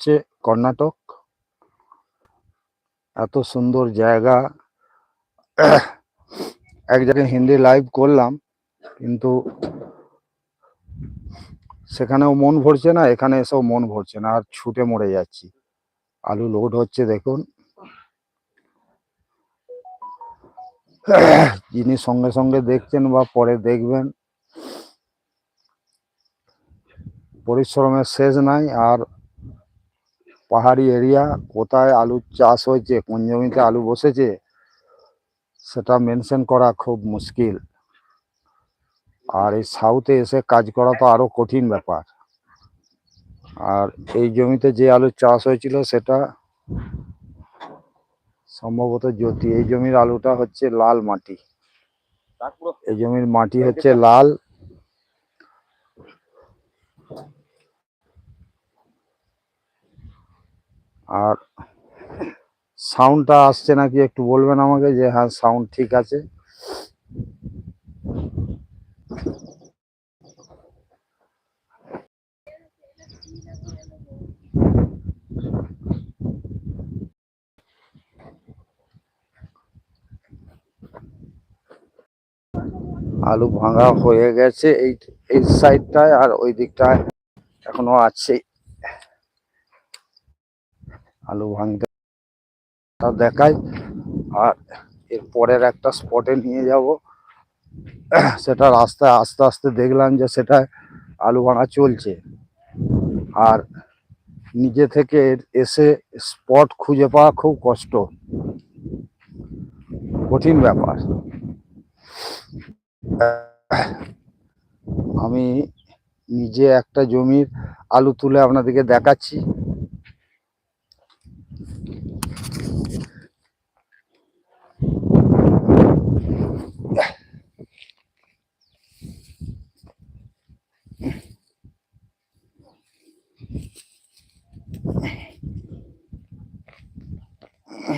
হচ্ছে কর্ণাটক। এত সুন্দর জায়গা। এক জায়গায় হিন্দি লাইভ করলাম, কিন্তু সেখানেও মন ভরছে না, এখানে এসেও মন ভরছে না, আর ছুটে মরে যাচ্ছি। আলু লোড হচ্ছে, দেখুন। যিনি সঙ্গে সঙ্গে দেখছেন বা পরে দেখবেন, পরিশ্রমের শেষ নাই, আর পাহাড়ি এরিয়া, কোথায় আলু চাষ হয়েছে, কোন জমিতে আলু বসেছে, সেটা মেনশন করা খুব মুশকিল। আর এই সাউথে এসে কাজ করা তো আরও কঠিন ব্যাপার। আর এই জমিতে যে আলু চাষ হয়েছিল সেটা সম্ভবত জ্যোতি, এই জমির আলুটা হচ্ছে লাল মাটি। এই জমির মাটি হচ্ছে লাল। আর সাউন্ডটা আসছে নাকি একটু বলবেন আমাকে যে হ্যাঁ সাউন্ড ঠিক আছে? আলু ভাঙা হয়ে গেছে এই এই সাইডটায় আর ওই দিকটায় এখনও আছে। আলু ভাঙতে তা দেখাই। আর এর পরের একটা স্পটে নিয়ে যাব। সেটা রাস্তায় আস্তে আস্তে দেখলাম যে সেটা আলু ভাঙা চলছে। আর নিজে থেকে এসে স্পট খুঁজে পাওয়া খুব কষ্ট। কঠিন ব্যাপার। আমি নিজে একটা জমির আলু তুলে আপনাদেরকে দেখাচ্ছি।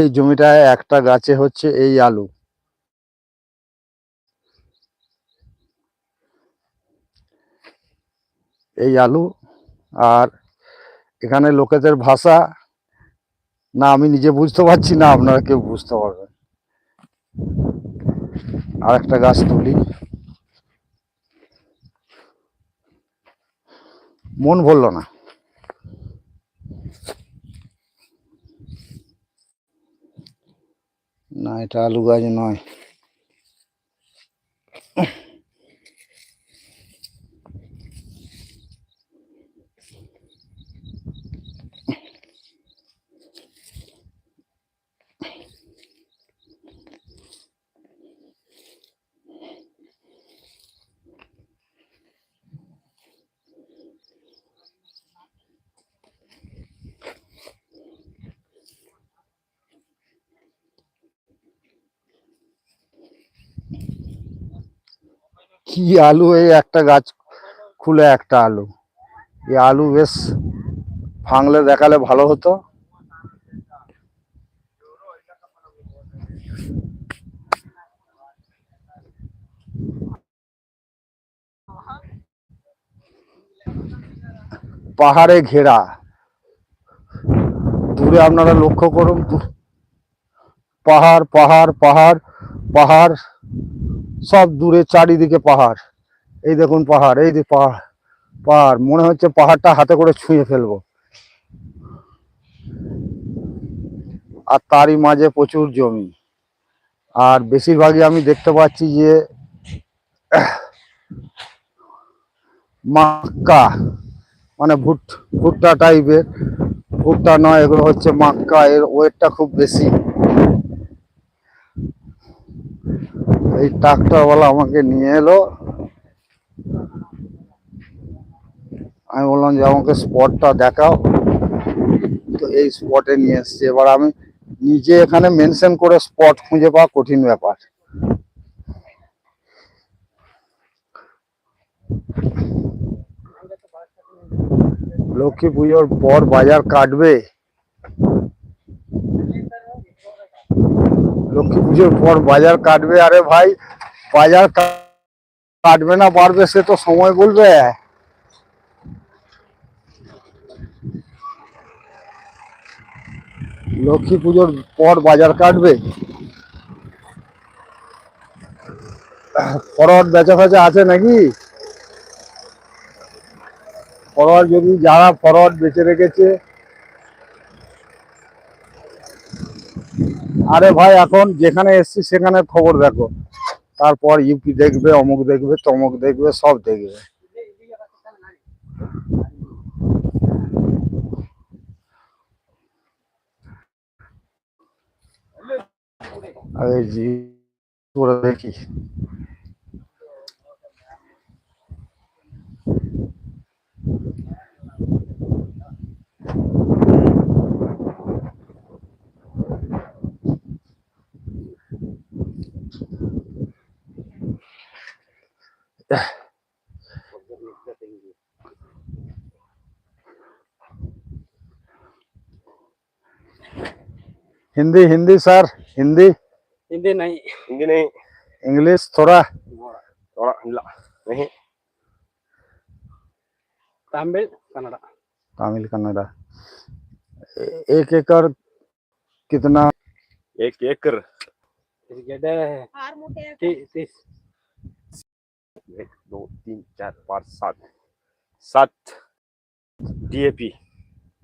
এই জমিটায় একটা গাছে হচ্ছে এই আলু। এই আলু আর এখানে লোকেদের ভাষা না আমি নিজে বুঝতে পারছি না, আপনারা কেউ বুঝতে পারবেন। আর একটা গাছ তুলি। মন ভরল না। না এটা আলু গাছ নয়। কি আলু এই একটা গাছ খুলে একটা আলু। এই আলু বেশ ভাঙলে দেখালে ভালো হতো। পাহাড়ে ঘেরা। দূরে আপনারা লক্ষ্য করুন, পাহাড় পাহাড় পাহাড় পাহাড়। সব দূরে চারিদিকে পাহাড়। এই দেখুন পাহাড়, এই যে পাহাড় পাহাড়। মনে হচ্ছে পাহাড়টা হাতে করে ছুঁয়ে ফেলব। আর তারই মাঝে প্রচুর জমি। আর বেশিরভাগই আমি দেখতে পাচ্ছি যে, মাক্কা মানে ভুট, ভুট্টা টাইপের ভুট্টা নয়, এগুলো হচ্ছে মাক্কা। এর ওয়েটটা খুব বেশি। এই ট্রাক্টরওয়ালা আমাকে নিয়ে এলো। আমি বললাম যে, আমাকে স্পটটা দেখাও। তো এই স্পটে নিয়ে এসছে। এবার আমি নিজে এখানে মেনশন করে স্পট খুঁজে পাওয়া কঠিন ব্যাপার। লক্ষ্মী পুজোর পর বাজার কাটবে। লক্ষ্মী পুজোর পর বাজার কাটবে। আরে ভাই, বাজার কাটবে না পারবে সে তো সময় বলবে। লক্ষ্মী পুজোর পর বাজার কাটবে। ফরওয়ার্ড বেচা ফেচা আছে নাকি? ফরওয়ার্ড যদি যারা ফরওয়ার্ড বেচে রেখেছে আরে ভাই, এখন যেখানে এসছি সেখানে খবর দেখো। তারপর ইউপি দেখবে, অমুক দেখবে, তমুক দেখবে, সব দেখবে। আরে জি দেখি। हिंदी हिंदी सर हिंदी। हिंदी नहीं। हिंदी नहीं। इंग्लिश थोड़ा। थोड़ा हिला नहीं। तमिल कन्नड़। तमिल कन्नड़ा। एक एकड़ कितना? एक एकड़। तीस। एक दो तीन चार पाँच सात। सात। डीएपी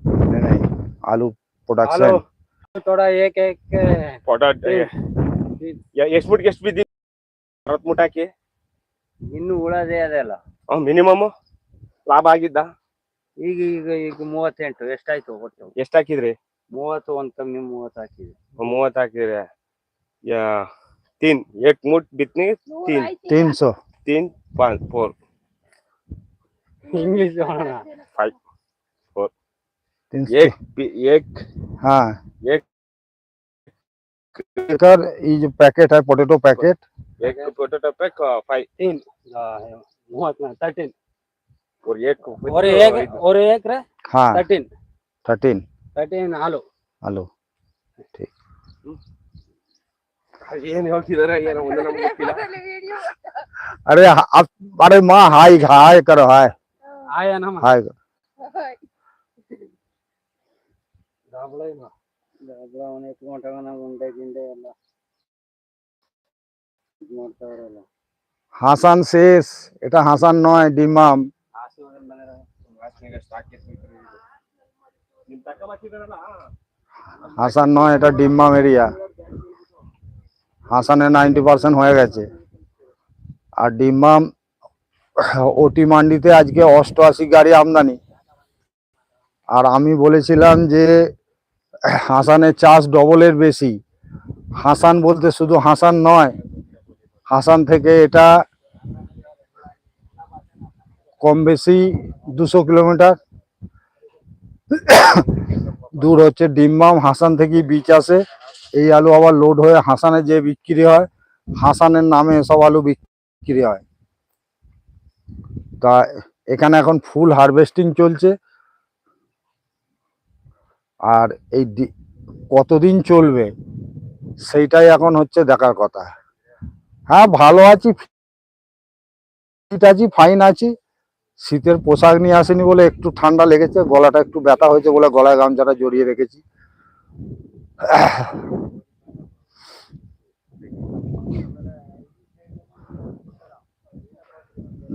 नहीं नहीं। आलू प्रोडक्शन थोड़ा एक एक ಪೊಟಾಟ್ ಎಷ್ಟು ಮುಟ್ಟಿಗೆ ಎಷ್ಟು ಬಿದ್ದಿ ಅರವತ್ತು ಮುಟ್ಟಾಕಿ ಇನ್ನು ಉಳದೇ ಅದೆಲ್ಲ ಮಿನಿಮಮ್ ಲಾಭ ಆಗಿದ್ದ ಈಗ ಈಗ ಈಗ ಮೂವತ್ತೆಂಟು ಎಷ್ಟಾಯ್ತು ಒಟ್ಟು ಎಷ್ಟು ಹಾಕಿದ್ರಿ ಮೂವತ್ತು ಒಂದ್ ಕಮ್ಮಿ ಮೂವತ್ತು ಹಾಕಿದೆ ಮೂವತ್ತು ಹಾಕಿದ್ರಿ ಯಾ ತೀನ್ ಏಕ್ ಮುಟ್ ಬಿತ್ನಿ ತೀನ್ तीन सौ ತೀನ್ ಪಾಂಚ್ ಫೋರ್ ಇಂಗ್ಲಿಷ್ ನೋಡೋಣ फाइव तीन एक एक हाँ। एक कर ये जो पैकेट है पोटैटो पैकेट। एक पोटैटो पैक फाइव तीन। थर्टीन और एक और एक और एक रे हाँ। थर्टीन थर्टीन थर्टीन आलू। आलू। ठीक। अरे अरे माँ करो हाय। हाय हाय। হাসান শেষ। এটা হাসান নয় ডিমাম হাসান নয় এটা ডিমাম এরিয়া। হাসানে নাইনটি পার্সেন্ট হয়ে গেছে। আর ডিমাম ওটি মান্ডিতে আজকে অষ্টআশি গাড়ি আমদানি। আর আমি বলেছিলাম যে হাসানের চাষ ডবলের বেশি। হাসান বলতে শুধু হাসান নয়, হাসান থেকে এটা কম বেশি দুশো কিলোমিটার। দূর হচ্ছে ডিম্বাম, হাসান থেকে বীজ আসে। এই আলু আবার লোড হয়ে হাসানে যে বিক্রি হয়, হাসানের নামে সব আলু বিক্রি হয়। তা এখানে এখন ফুল হারভেস্টিং চলছে। আর এই কতদিন চলবে, সেইটাই এখন হচ্ছে দেখার কথা। হ্যাঁ ভালো আছি ফিট আছি ফাইন আছি। শীতের পোশাক নিয়ে আসেনি বলে একটু ঠান্ডা লেগেছে, গলাটা একটু ব্যথা হয়েছে বলে গলায় গামছাটা জড়িয়ে রেখেছি।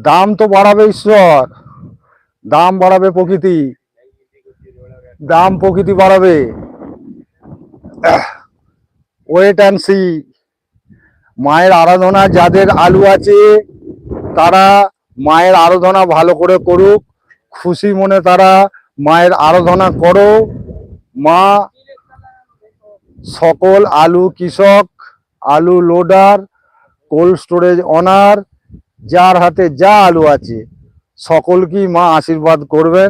দাম তো বাড়াবে ঈশ্বর, দাম বাড়াবে প্রকৃতি। দাম প্রকৃতি বাড়াবে। ওয়েট অ্যান্ড সি মায়ের আরাধনা যাদের আলু আছে, তারা মায়ের আরাধনা ভালো করে করুক। খুশি মনে তারা মায়ের আরাধনা করো। মা, সকল আলু কৃষক, আলু লোডার, কোল্ড স্টোরেজ অনার, যার হাতে যা আলু আছে, সকলকেই মা আশীর্বাদ করবেন।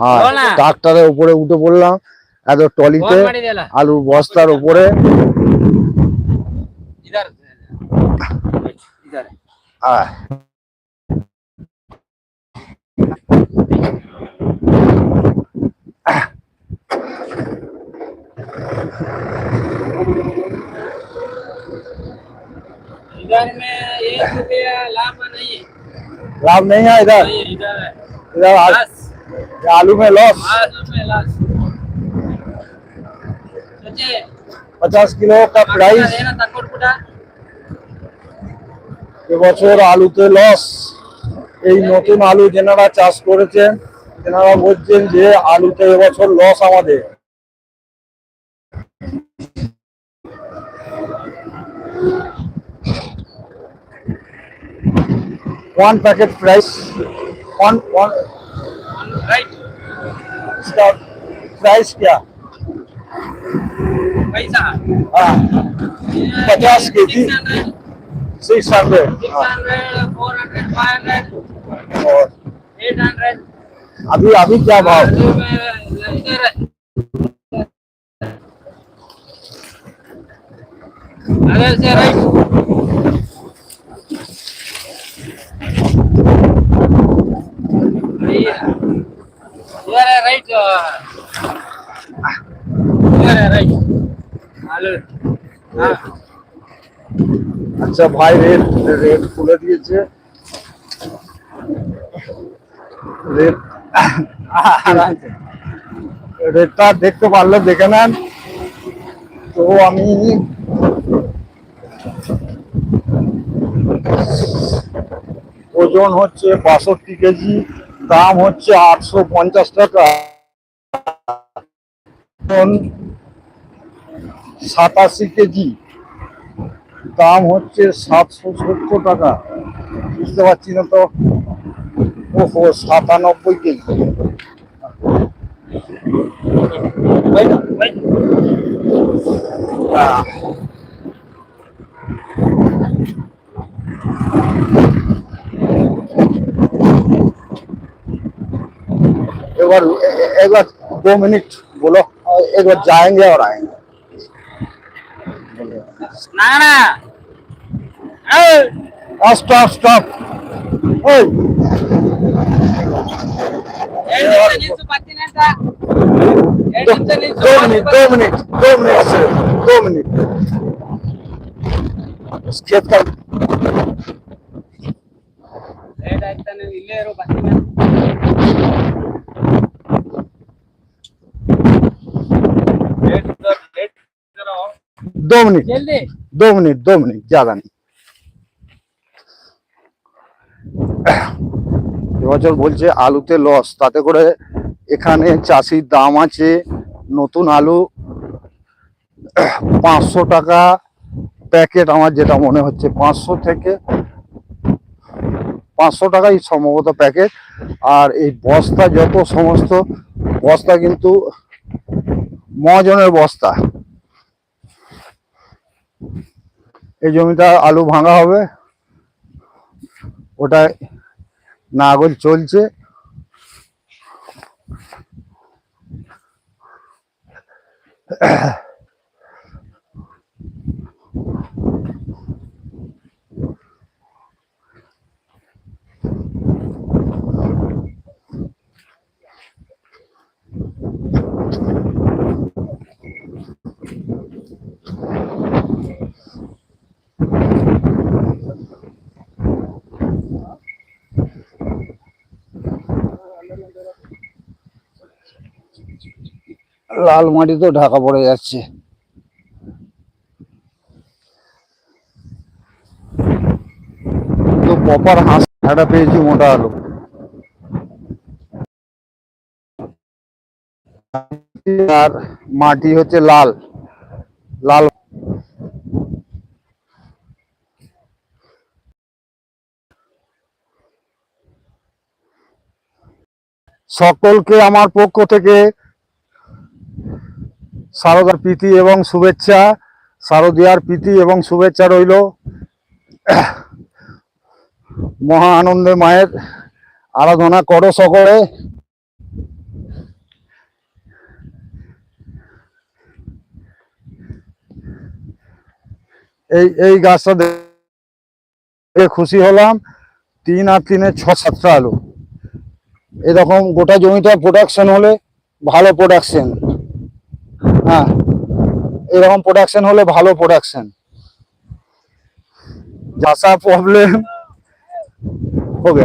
আর ট্রাক্টরের উপরে উঠে পড়লাম এত টলিতে আলুর বস্তার উপরে इधर में एक रुपया लाभ नहीं है लाभ नहीं है इधर इधर इधर आलू में लॉस पाँच रुपये लास्ट सोचे पचास किलो का प्राइस देना तकुड़ पुटा এবছর আলুতে লস এই নতুন আলু যেনারা চাষ করেছেন তেনারা বলছেন যে আলুতে এবছর লস আমাদের one packet price one one right इसका प्राइस क्या? पैसा? हाँ। पचास K G. Six hundred four hundred five hundred और एट हंड्रेड अभी अभी क्या भाव? इधर अगर से राइट আচ্ছা ভাই রেট রেট খুলে দিয়েছে। রেটটা দেখতে পারলে দেখে নেন। তো আমি ওজন হচ্ছে বাষট্টি কেজি। দাম হচ্ছে আটশো পঞ্চাশ টাকা। সাতাশি কেজি। দাম হচ্ছে সাতশো সত্তর টাকা। বুঝতে পারছি না তো? ওহো, সাতানব্বই কেজি। बार एक बार दो मिनट बोलो एक बार जाएँगे और आएँगे। स्टॉप स्टॉप दो मिनट दो मिनट दो मिनट दो मिनट। खेत का दो मिनट दो मिनट दो मिनट ज्यादा नहीं এবছর বলছে আলুতে লস তাতে করে এখানে চাষির দাম আছে নতুন আলু পাঁচশো টাকা প্যাকেট আমার যেটা মনে হচ্ছে পাঁচশো থেকে পাঁচশো টাকাই সম্ভবত প্যাকেট। আর এই বস্তা যত সমস্ত বস্তা কিন্তু মজনের বস্তা। এই জমিটা আলু ভাঙা হবে। ওটা নাগল চলছে। লাল মাটি তো ঢাকা পড়ে যাচ্ছে। তো হাঁস ঢাকা পেয়েছি মোটা আলু। আর মাটি হচ্ছে লাল। লাল। সকলকে আমার পক্ষ থেকে শারদার প্রীতি এবং শুভেচ্ছা। শারদীয়ার প্রীতি এবং শুভেচ্ছা রইল। মহা আনন্দে মায়ের আরাধনা করো সকলে। এই এই গাছটা দেখে খুশি হলাম। তিন আর তিনে ছ সাতটা আলু। এরকম গোটা জমিটা প্রোডাকশন হলে ভালো প্রোডাকশন হ্যাঁ। এরকম প্রোডাকশন হলে ভালো প্রোডাকশন যাসা প্রবলেম হবে।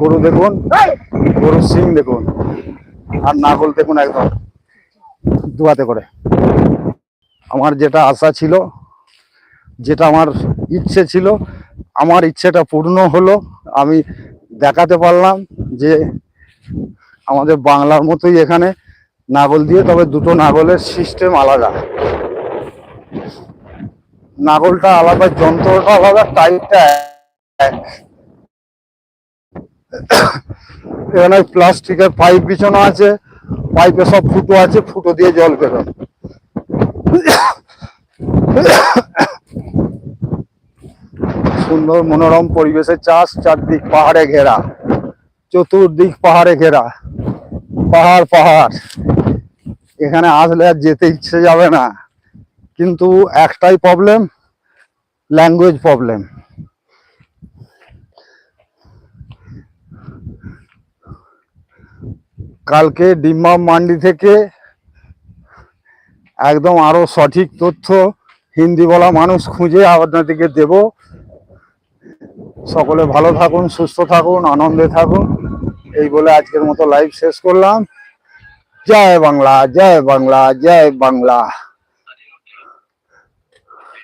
গরু দেখুন গরুর সিং দেখুন, আর নাগল দেখুন একদম দুয়াতে করে। আমার যেটা আশা ছিল, যেটা আমার ইচ্ছে ছিল, আমার ইচ্ছেটা পূর্ণ হলো। আমি দেখাতে পারলাম যে আমাদের বাংলার মতোই এখানে নাগল দিয়ে, তবে দুটো নাগলের সিস্টেম আলাদা। নাগলটা আলাদা, যন্ত্রটা আলাদা টাইপটা এখানে প্লাস্টিকের পাইপ বিছানো আছে পাইপে সব ফুটো আছে, ফুটো দিয়ে জল বেরোয়। সুন্দর মনোরম পরিবেশে চাষ, চারদিক পাহাড়ে ঘেরা, চতুর্দিক পাহাড়ে ঘেরা, পাহাড় পাহাড়। এখানে আসলে আর যেতে ইচ্ছে যাবে না। কিন্তু একটাই প্রবলেম ল্যাঙ্গুয়েজ প্রবলেম কালকে ডিম্বাম মান্ডি থেকে একদম আরও সঠিক তথ্য হিন্দি বলা মানুষ খুঁজে আপনাদেরকে দেব। সকলে ভালো থাকুন, সুস্থ থাকুন, আনন্দে থাকুন। এই বলে আজকের মতো লাইভ শেষ করলাম। জয় বাংলা জয় বাংলা জয় বাংলা।